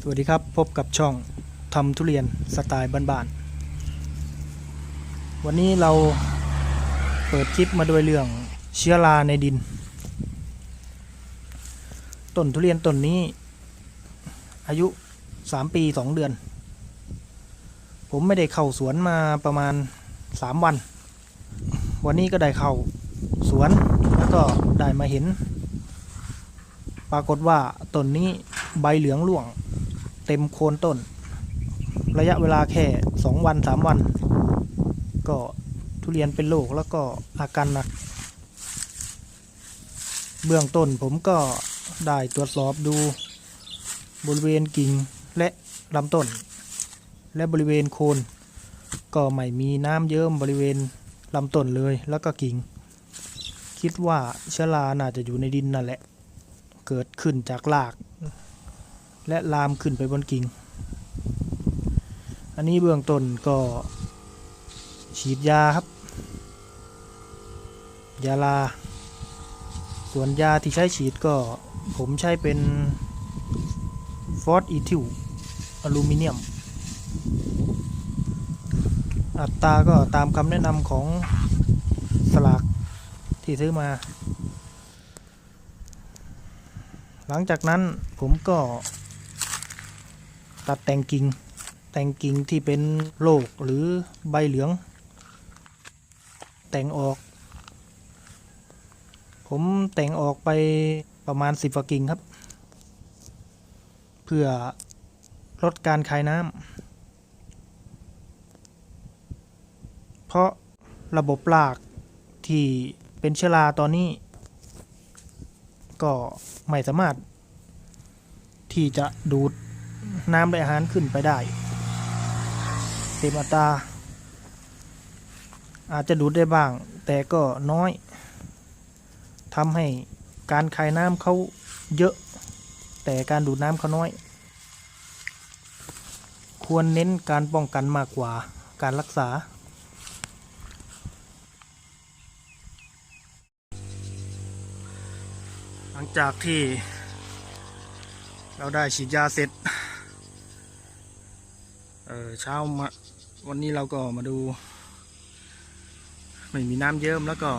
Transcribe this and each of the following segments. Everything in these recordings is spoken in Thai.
สวัสดีครับพบกับช่องทำทุเรียนสไตล์บ้านๆ วันนี้เราเปิดคลิปมาด้วยเรื่องเชื้อราในดิน ต้นทุเรียนต้นนี้ อายุ 3 ปี 2 เดือน ผมไม่ได้เข้าสวนมาประมาณ 3 วัน วันนี้ก็ได้เข้าสวนแล้วก็ได้มาเห็น ปรากฏว่าต้นนี้ใบเหลืองร่วง เต็มโคนต้น ระยะเวลาแค่ 2 วัน 3 วัน ก็ทุเรียนเป็นโรคแล้วก็อาการหนัก เบื้องต้นผมก็ได้ตรวจสอบดูบริเวณกิ่งและลำต้น และบริเวณโคน ก็ไม่มีน้ำเยิ้มบริเวณลำต้นเลยแล้วก็กิ่ง คิดว่าเชื้อราน่าจะอยู่ในดินนั่นแหละ เกิดขึ้นจากราก และลามขึ้นไปบนกิ่ง อันนี้เบื้องต้นก็ฉีดยาครับ ยาลา ส่วนยาที่ใช้ฉีดก็ผมใช้เป็นฟอสอีทิวอลูมิเนียม อัตราก็ตามคำแนะนำของสลากที่ซื้อมา หลังจากนั้นผมก็ ตัดแต่งกิ่งแต่งกิ่งที่เป็นโรคหรือใบเหลือง แต่งออก ผมแต่งออกไปประมาณสิบกิ่งครับ เพื่อลดการคายน้ำเพราะระบบรากที่เป็นเชื้อราตอนนี้ ก็ไม่สามารถที่จะดูด น้ำและอาหารขึ้นไปได้ เต็มอัตราอาจจะดูดได้บ้าง แต่ก็น้อยทำให้การคายน้ำเขาเยอะ แต่การดูดน้ำเขาน้อย ควรเน้นการป้องกันมากกว่าการรักษา หลังจากที่เราได้ฉีดยาเสร็จ เออเช้ามาวันนี้เราก็มาดู ไม่มีน้ำเยิ้มแล้วก็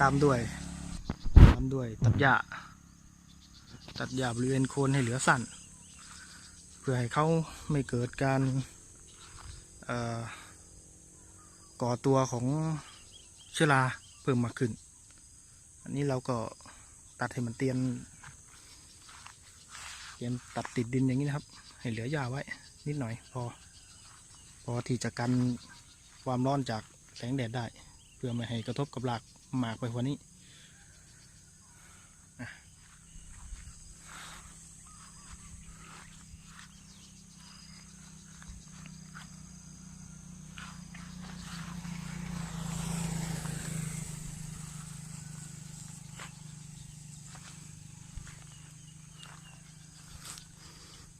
ตามด้วย ตามด้วยตัดหญ้าตัดหญ้าบริเวณโคนให้เหลือสั้น เพื่อให้เขาไม่เกิดการเอ่อก่อตัวของเชื้อราเพิ่มมากขึ้น อันนี้เราก็ตัดให้มันเตียน เตียมตัดติดดินอย่างนี้นะครับ ให้เหลือหญ้าไว้ นิดหน่อยพอ พอที่จะกันความร้อนจากแสงแดดได้ เพื่อไม่ให้กระทบกับรากหมากไปกว่านี้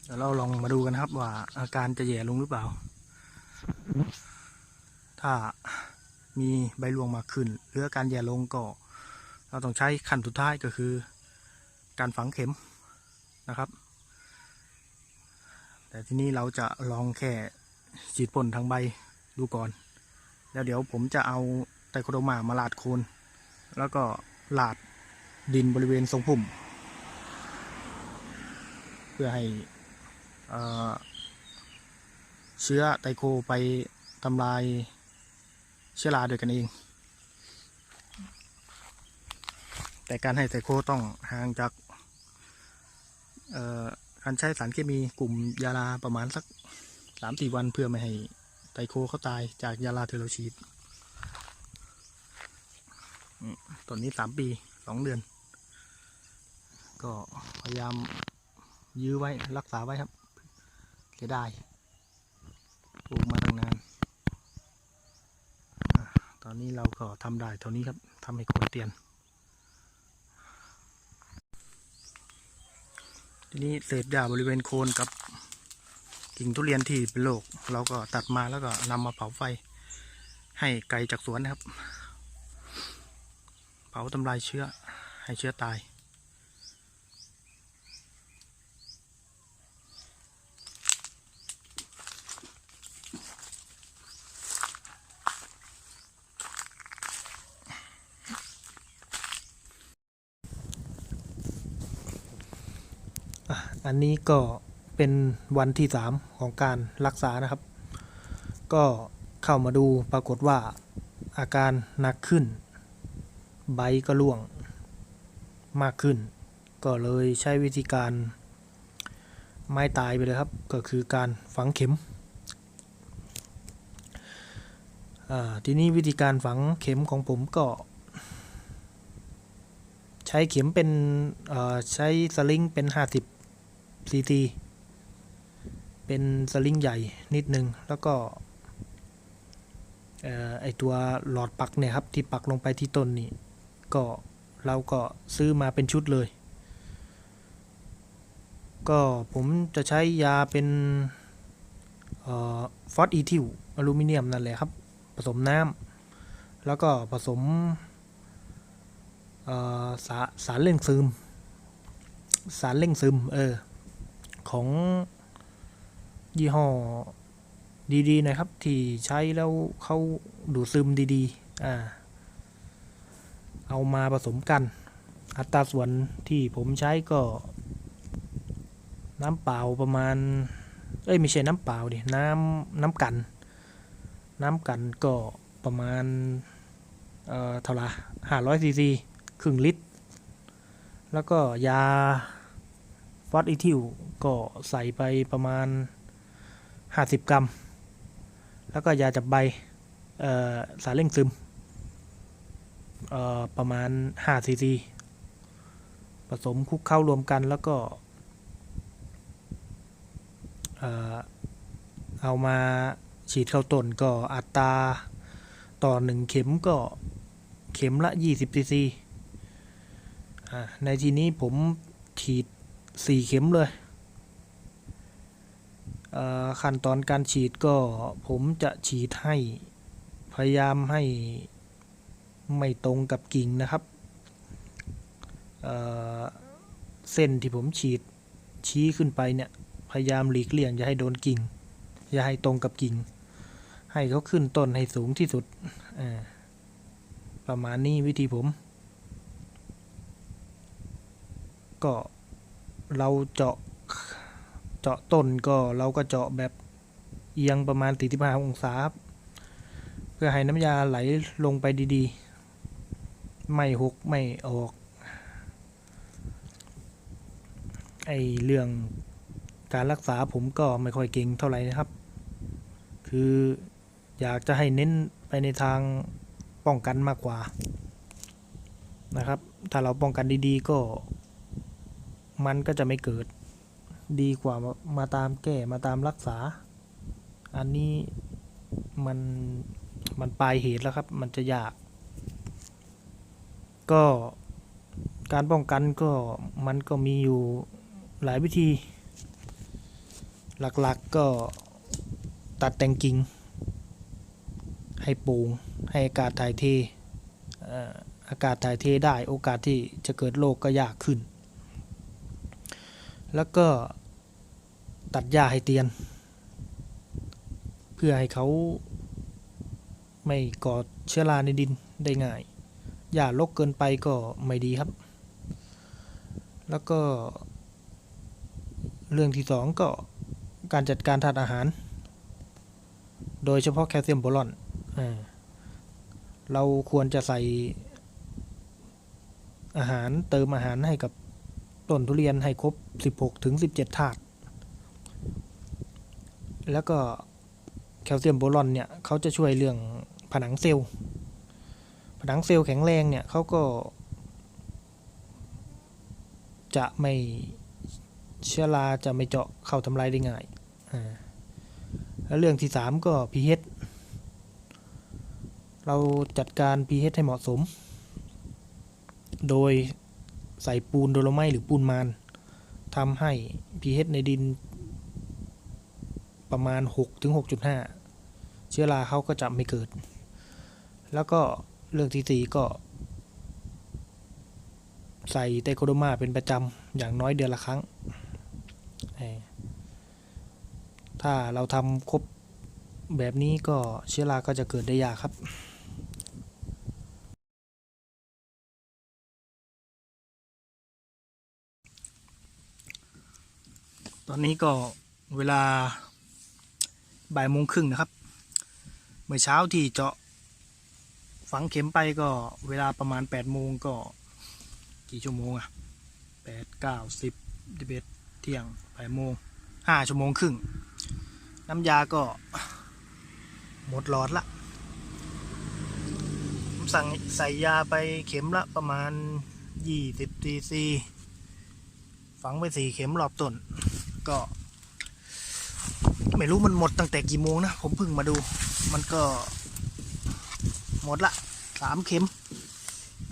เดี๋ยวเราลองมาดูกันครับว่าอาการจะแย่ลงหรือเปล่า ถ้ามีใบรวงมาขึ้น หรือการแย่ลงก็ เราต้องใช้ขั้นสุดท้ายก็คือ การฝังเข็มนะครับ แต่ที่นี้เราจะลองแค่ฉีดพ่นทางใบดูก่อน แล้วเดี๋ยวผมจะเอาไตรโคโดมามาลาดโคน แล้วก็ลาดดินบริเวณทรงพุ่ม เพื่อให้ เชื้อไตโคไปทำลายเชื้อราด้วยกันเอง แต่การให้ไตโคต้องห่างจากการใช้สารเคมีกลุ่มยาลาประมาณสักสามสี่วันเพื่อไม่ให้ไตโคเขาตายจากยาลาเทอร์โลชีดต้นนี้สามปีสองเดือน ก็พยายามยื้อไว้รักษาไว้ครับเสียดาย ลูกมาตั้งนานอตอนนี้เราก็ทำได้เท่านี้ครับทำให้โคนเตียน ทีนี้เศษหญ้าบริเวณโคนกับกิ่งทุเรียนที่เป็นโรคเราก็ตัดมาแล้วก็นำมาเผาไฟ ให้ไกลจากสวนนะครับ เผาทำลายเชื้อให้เชื้อตาย อันนี้ก็เป็นวันที่สามของการรักษานะครับ ก็เข้ามาดูปรากฏว่าอาการหนักขึ้น ใบก็ร่วงมากขึ้น ก็เลยใช้วิธีการไม้ตายไปเลยครับ ก็คือการฝังเข็ม ทีนี้วิธีการฝังเข็มของผมก็ ใช้เข็มเป็นใช้สลิงเป็น 50 ซีซีเป็นสลิงใหญ่นิดนึง แล้วก็ไอตัวหลอดปักเนี่ยครับที่ปักลงไปที่ต้นนี่ก็เราก็ซื้อมาเป็นชุดเลย ก็ผมจะใช้ยาเป็นฟอสอีทิวอลูมิเนียมนั่นแหละครับ ผสมน้ำแล้วก็ผสมสาสารเร่งซึม สารเร่งซึม เออ ของยี่ห้อดีๆนะครับ ที่ใช้แล้วเขาดูดซึมดีๆ อ่า เอามาผสมกัน อัตราส่วนที่ผมใช้ก็น้ำเปล่าประมาณ เอ้ยไม่ใช่น้ำเปล่าดิ น้ำน้ำกัน น้ำกันก็ประมาณ เอ่อเท่าไหร่ห้าร้อยซีซีครึ่งลิตร แล้วก็ยา ฟอสอีทิวก็ใส่ไปประมาณ 50 กรัม แล้วก็ยาจับใบสารเร่งซึมประมาณ5ซีซีผสมคลุกเข้ารวมกันแล้วก็เอามาฉีดเข้าต้นก็อัตราต่อ 1 เข็มก็เข็มละ 20ซีซีในทีนี้ผมฉีด สี่เข็มเลยเขั้นตอนการฉีดก็ผมจะฉีดให้พยายามให้ไม่ตรงกับกิ่งนะครับเเส้นที่ผมฉีดชี้ขึ้นไปเนี่ยพยายามหลีกเลี่ยงอย่าให้โดนกิ่ง อย่าให้ตรงกับกิ่ง ให้เขาขึ้นต้นให้สูงที่สุดประมาณนี้วิธีผม ก็ เราเจาะเจาะต้นก็เราก็เจาะแบบเอียงประมาณ45องศาครับเพื่อให้น้ำยาไหลลงไปดีๆ ไม่หกไม่ออก ไอเรื่องการรักษาผมก็ไม่ค่อยเก่งเท่าไหร่นะครับ คืออยากจะให้เน้นไปในทางป้องกันมากกว่านะครับ ถ้าเราป้องกันดีๆก็ มันก็จะไม่เกิดดีกว่ามาตามแก้มาตามรักษา อันนี้มันมันปลายเหตุแล้วครับ มันจะยาก ก็การป้องกันก็มันก็มีอยู่หลายวิธี หลักๆก็ตัดแต่งกิ่ง ให้โปร่งให้อากาศถ่ายเทอากาศถ่ายเทได้โอกาสที่จะเกิดโรคก็ยากขึ้น แล้วก็ตัดหญ้าให้เตียน เพื่อให้เขาไม่ก่อเชื้อราในดินได้ง่าย หญ้ารกเกินไปก็ไม่ดีครับ แล้วก็ เรื่องที่สองก็การจัดการธาตุอาหาร โดยเฉพาะแคลเซียมโบรอนอ่าเราควรจะใส่อาหารเติมอาหารให้กับต้นทุเรียนให้ครบ 16ถึง17 ธาตุ แล้วก็แคลเซียมโบรอนเนี่ยเขาจะช่วยเรื่องผนังเซลล์ ผนังเซลล์แข็งแรงเนี่ยเขาก็ จะไม่เชื้อราจะไม่เจาะเข้าทำลายได้ง่าย แล้วเรื่องที่ 3 ก็ pH เราจัดการ pH ให้เหมาะสม โดยใส่ปูนโดโลไมต์หรือปูนมาน ทำให้ pH ในดินประมาณ 6 ถึง 6.5 เชื้อราเขาก็จะไม่เกิด แล้วก็เรื่องที่4ก็ ใส่ไตโคโดมาเป็นประจำอย่างน้อยเดือนละครั้ง ถ้าเราทำครบแบบนี้ก็เชื้อราก็จะเกิดได้ยากครับ ตอนนี้ก็เวลาบ่ายโมงครึ่งนะครับ เมื่อเช้าที่เจาะฝังเข็มไปก็เวลาประมาณแปดโมงก็กี่ชั่วโมงอะแปดเก้าสิบสิบเอ็ดเที่ยงบ่ายโมงห้าชั่วโมงครึ่ง น้ำยาก็หมดหลอดละ ผมสั่งใส่ยาไปเข็มละประมาณยี่สิบซีซี ฝังไปสี่เข็มรอบต้น ก็ ไม่รู้มันหมดตั้งแต่กี่โมงนะ ผมเพิ่งมาดู มันก็ หมดละสามเข็ม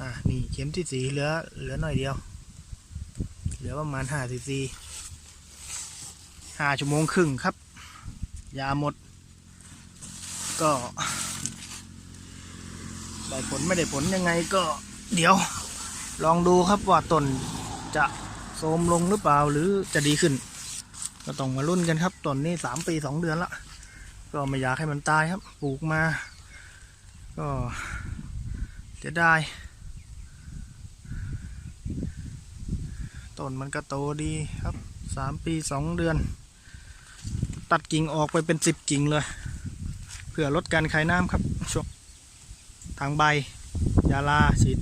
อ่านี่เข็มที่สีเหลือ เหลือหน่อยเดียว เหลือประมาณห้าซีซีห้าชั่วโมงครึ่งครับ ยาหมด ก็ได้ผลไม่ได้ผลยังไงก็เดี๋ยว ลองดูครับว่าตนจะโทรมลงหรือเปล่าหรือจะดีขึ้น ก็ต้องมาลุ้นกันครับต้นนี้สามปีสองเดือนละก็ไม่อยากให้มันตายครับ ปลูกมา ก็เสียดายต้นมันก็โตดีครับสามปีสองเดือน ตัดกิ่งออกไปเป็นสิบกิ่งเลย เพื่อลดการคายน้ำครับช่วงทางใบ ยาลาฉีด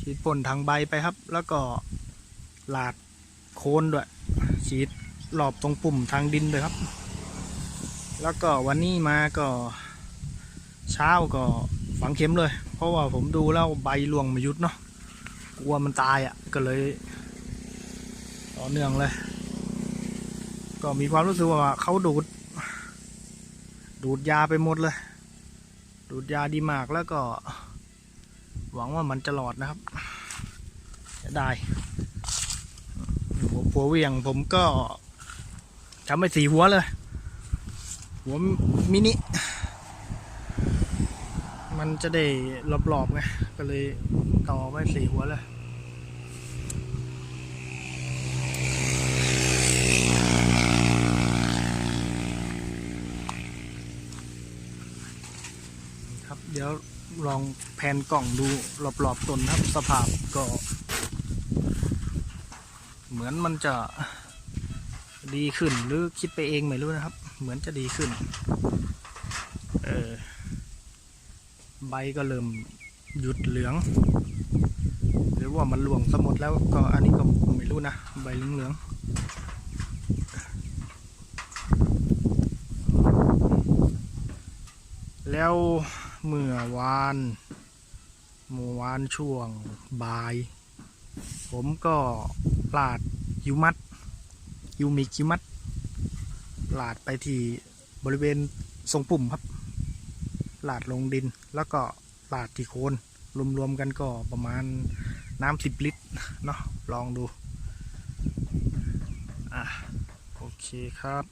ฉีดพ่นทางใบไปครับ แล้วก็หลาดโคนด้วย ฉีดรอบตรงปุ่มทางดินเลยครับ แล้วก็วันนี้มาก็เช้าก็ฝังเข็มเลย เพราะว่าผมดูแล้วใบรวงไมายุดเนาะกลัวมันตายอะ่ะก็เลยต่อเนื่องเลย ก็มีความรู้สึกว่าเขาดูด ดูดยาไปหมดเลย ดูดยาดีมากแล้วก็ หวังว่ามันจะหลอดนะครับ จะได้ หัวเวียงผมก็ทำไปสี่หัวเลย หัวมินิ มันจะได้รอบๆไง ก็เลยต่อไปสี่หัวเลยครับเดี๋ยวลองแผนกล่องดูรอบๆต้นครับ สภาพก็ มือนมันจะดีขึ้นหรือคิดไปเองไม่รู้นะครับ เหมือนจะดีขึ้น เออ ใบก็เริ่มหยุดเหลือง หรือว่ามันหลวงสมดแล้วก็อันนี้ก็ไม่รู้นะ ใบเหลืองๆแล้วเมื่อวานเมื่อวานช่วงบ่าย ผมก็ลาด ยูมัดยูมิกยูมัดลาดไปที่บริเวณทรงปุ่มครับลาดลงดินแล้วก็ลาดที่โคนรวมๆกันก็ประมาณน้ำสิบลิตรเนาะลองดูอะโอเคครับ